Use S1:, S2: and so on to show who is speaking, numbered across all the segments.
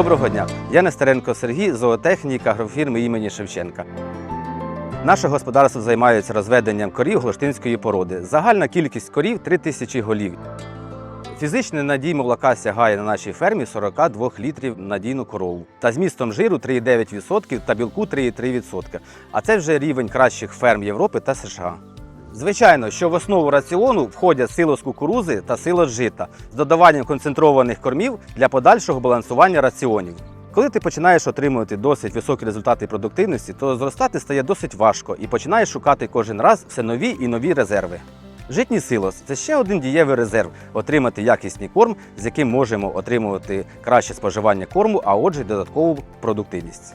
S1: Доброго дня! Я Нестеренко Сергій, зоотехнік агрофірми імені Шевченка. Наше господарство займається розведенням корів голштинської породи. Загальна кількість корів 3 тисячі голів. Фізичний надій молока сягає на нашій фермі 42 літрів на дійну корову та змістом жиру 3,9% та білку 3,3%. А це вже рівень кращих ферм Європи та США. Звичайно, що в основу раціону входять силос кукурузи та силос жита з додаванням концентрованих кормів для подальшого балансування раціонів. Коли ти починаєш отримувати досить високі результати продуктивності, то зростати стає досить важко і починаєш шукати кожен раз все нові і нові резерви. Житній силос це ще один дієвий резерв отримати якісний корм, з яким можемо отримувати краще споживання корму, а отже, додаткову продуктивність.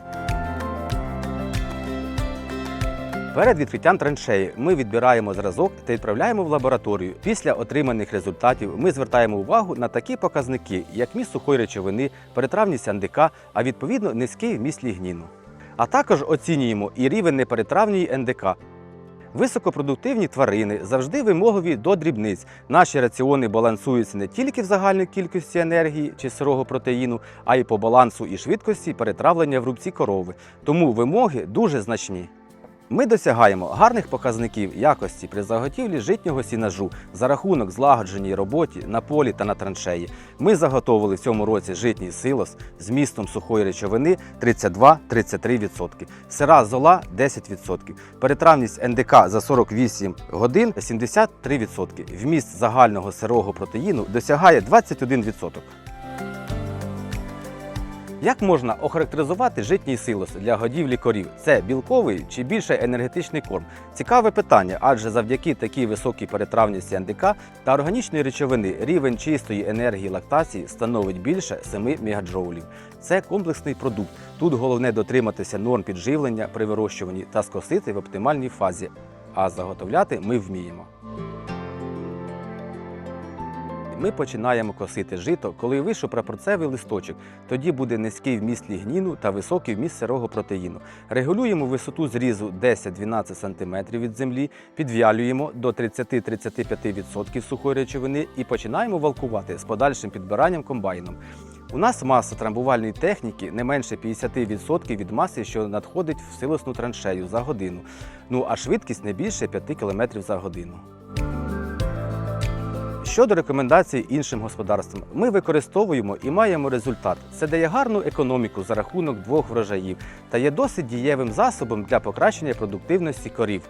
S1: Перед відкриттям траншеї ми відбираємо зразок та відправляємо в лабораторію. Після отриманих результатів ми звертаємо увагу на такі показники, як міст сухої речовини, перетравність НДК, а відповідно низький вміст лігніну. А також оцінюємо і рівень неперетравньої НДК. Високопродуктивні тварини завжди вимогові до дрібниць. Наші раціони балансуються не тільки в загальній кількості енергії чи сирого протеїну, а й по балансу і швидкості перетравлення в рубці корови. Тому вимоги дуже значні. Ми досягаємо гарних показників якості при заготівлі житнього сінажу за рахунок злагодженій роботі на полі та на траншеї. Ми заготовили в цьому році житній силос з містом сухої речовини 32-33%, сира зола 10%, перетравність НДК за 48 годин 73%. Вміст загального сирого протеїну досягає 21%. Як можна охарактеризувати житній силос для годівлі корів? Це білковий чи більше енергетичний корм? Цікаве питання, адже завдяки такій високій перетравності НДК та органічної речовини рівень чистої енергії лактації становить більше 7 мегаджоулів. Це комплексний продукт. Тут головне дотриматися норм підживлення при вирощуванні та скосити в оптимальній фазі. А заготовляти ми вміємо. Ми починаємо косити жито, коли вийшов прапорцевий листочок. Тоді буде низький вміст лігніну та високий вміст сирого протеїну. Регулюємо висоту зрізу 10-12 см від землі, підв'ялюємо до 30-35% сухої речовини і починаємо валкувати з подальшим підбиранням комбайном. У нас маса трамбувальної техніки не менше 50% від маси, що надходить в силосну траншею за годину. Ну а швидкість не більше 5 км за годину. Щодо рекомендацій іншим господарствам, ми використовуємо і маємо результат. Це дає гарну економіку за рахунок двох врожаїв та є досить дієвим засобом для покращення продуктивності корів.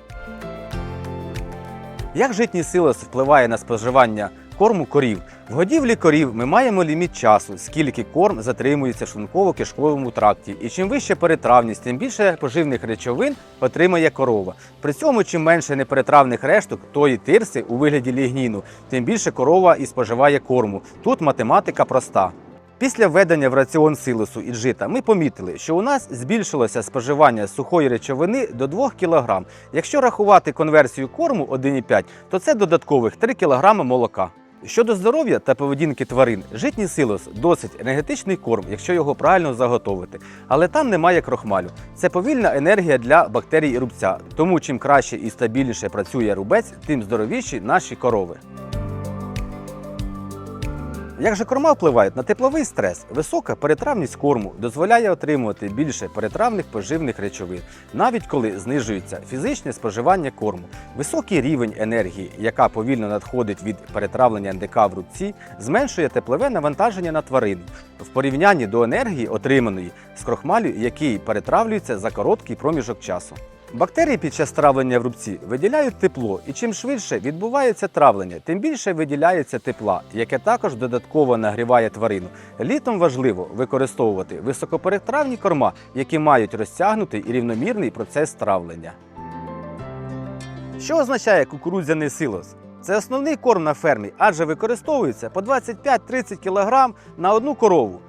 S1: Як житній силос впливає на споживання корму корів? В годівлі корів ми маємо ліміт часу, скільки корм затримується в шлунково-кишковому тракті. І чим вища перетравність, тим більше поживних речовин отримає корова. При цьому, чим менше неперетравних решток тої тирси у вигляді лігніну, тим більше корова і споживає корму. Тут математика проста. Після введення в раціон силосу і жита ми помітили, що у нас збільшилося споживання сухої речовини до 2 кг. Якщо рахувати конверсію корму 1,5, то це додаткових 3 кг молока. Щодо здоров'я та поведінки тварин, житній силос досить енергетичний корм, якщо його правильно заготовити. Але там немає крохмалю. Це повільна енергія для бактерій і рубця. Тому чим краще і стабільніше працює рубець, тим здоровіші наші корови. Як же корма впливають на тепловий стрес? Висока перетравність корму дозволяє отримувати більше перетравних поживних речовин, навіть коли знижується фізичне споживання корму. Високий рівень енергії, яка повільно надходить від перетравлення НДК в рубці, зменшує теплове навантаження на тварину в порівнянні до енергії, отриманої з крохмалю, який перетравлюється за короткий проміжок часу. Бактерії під час травлення в рубці виділяють тепло, і чим швидше відбувається травлення, тим більше виділяється тепла, яке також додатково нагріває тварину. Літом важливо використовувати високоперетравні корма, які мають розтягнутий і рівномірний процес травлення. Що означає кукурудзяний силос? Це основний корм на фермі, адже використовується по 25-30 кг на одну корову.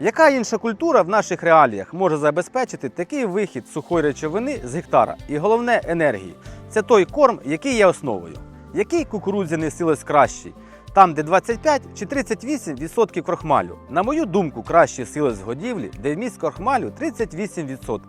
S1: Яка інша культура в наших реаліях може забезпечити такий вихід сухої речовини з гектара і головне енергії? Це той корм, який є основою. Який кукурудзяний силос кращий? Там, де 25 чи 38% крохмалю. На мою думку, кращий силос з годівлі, де вміст крохмалю 38%.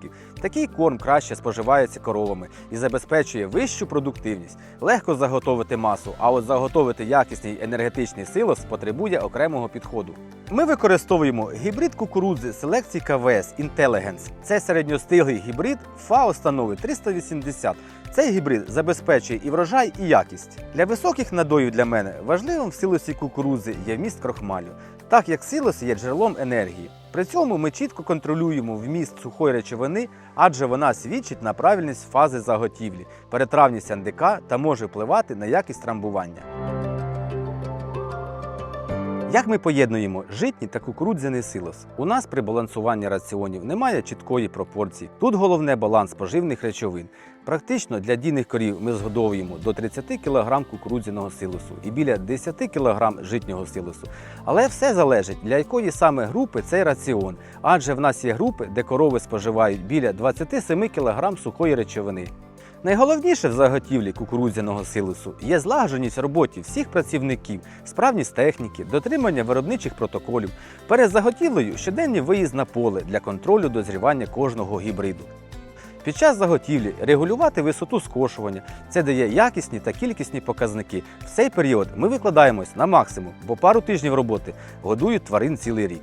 S1: Такий корм краще споживається коровами і забезпечує вищу продуктивність. Легко заготовити масу, а от заготовити якісний енергетичний силос потребує окремого підходу. Ми використовуємо гібрид кукурудзи селекції КВС Intelligence. Це середньостиглий гібрид ФАО становить 380. Цей гібрид забезпечує і врожай, і якість. Для високих надоїв для мене важливим в силосі кукурудзи є вміст крохмалю, так як силос є джерелом енергії. При цьому ми чітко контролюємо вміст сухої речовини, адже вона свідчить на правильність фази заготівлі, перетравність андика та може впливати на якість трамбування. Як ми поєднуємо житній та кукурудзяний силос? У нас при балансуванні раціонів немає чіткої пропорції. Тут головне баланс поживних речовин. Практично для дійних корів ми згодовуємо до 30 кг кукурудзяного силосу і біля 10 кг житнього силосу. Але все залежить для якої саме групи цей раціон, адже в нас є групи, де корови споживають біля 27 кг сухої речовини. Найголовніше в заготівлі кукурудзяного силосу є злагодженість роботі всіх працівників, справність техніки, дотримання виробничих протоколів, перед заготівлею щоденний виїзд на поле для контролю дозрівання кожного гібриду. Під час заготівлі регулювати висоту скошування це дає якісні та кількісні показники. В цей період ми викладаємось на максимум, бо пару тижнів роботи годують тварин цілий рік.